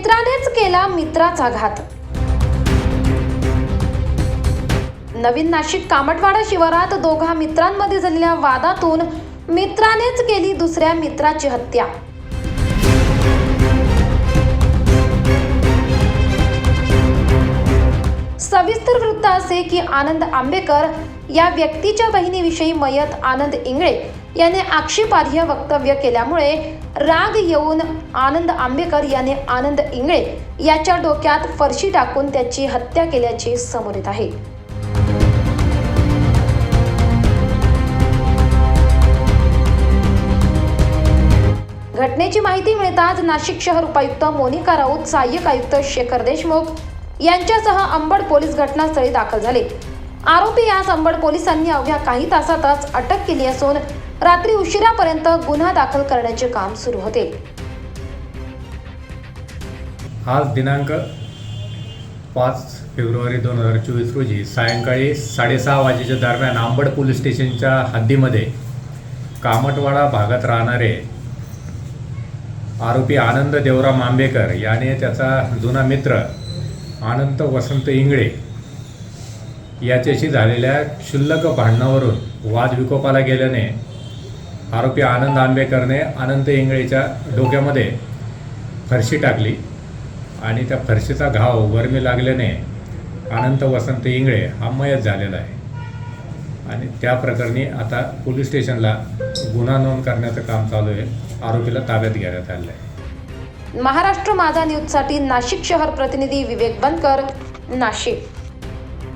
मित्रानेच केला मित्राचा घात. नवीन नाशिक कामटवाडा शिवारात दोघा मित्रांमध्ये झालेल्या वादातून मित्रानेच केली दुसऱ्या मित्राची हत्या. सविस्तर वृत्त असे की आनंद आंबेकर या व्यक्तीच्या बहिणीविषयी मयत आनंद इंगळे याने आक्षेपार्ह वक्तव्य केल्यामुळे राग येऊन आनंद आंबेकर याने आनंद इंगळे याच्या डोक्यात फरशी टाकून त्याची हत्या केल्याचे समोर येत आहे. घटनेची माहिती मिळताच नाशिक शहर उपायुक्त मोनिका राऊत सहाय्यक आयुक्त शेखर देशमुख यांच्यासह अंबड पोलीस घटनास्थळी दाखल झाले. आरोपी यास अंबड पोलिसांनी अवघ्या काही तासातच अटक केली असून रात्री उशिरापर्यंत गुन्हा दाखल करण्याचे काम सुरू होते. आज दिनांक पाच फेब्रुवारी दोन हजार चोवीस रोजी सायंकाळी साडेसहा वाजेच्या दरम्यान आंबड पोलीस स्टेशनच्या हद्दीमध्ये कामटवाडा भागात राहणारे आरोपी आनंद देवराम आंबेकर याने त्याचा जुना मित्र आनंद वसंत इंगळे याच्याशी झालेल्या क्षुल्लक भांडणावरून वाद विकोपाला गेल्याने आरोपी आनंद आंबेकरने अनंत इंगळेच्या डोक्यामध्ये फरशी टाकली आणि त्या फरशीचा घाव गरमी लागल्याने अनंत वसंत इंगळे हा मयत झालेला आहे. आणि त्या प्रकरणी आता पोलीस स्टेशनला गुन्हा नोंद करण्याचं काम चालू आहे. आरोपीला ताब्यात घेण्यात आलं आहे. महाराष्ट्र माझा न्यूजसाठी नाशिक शहर प्रतिनिधी विवेक बनकर नाशिक.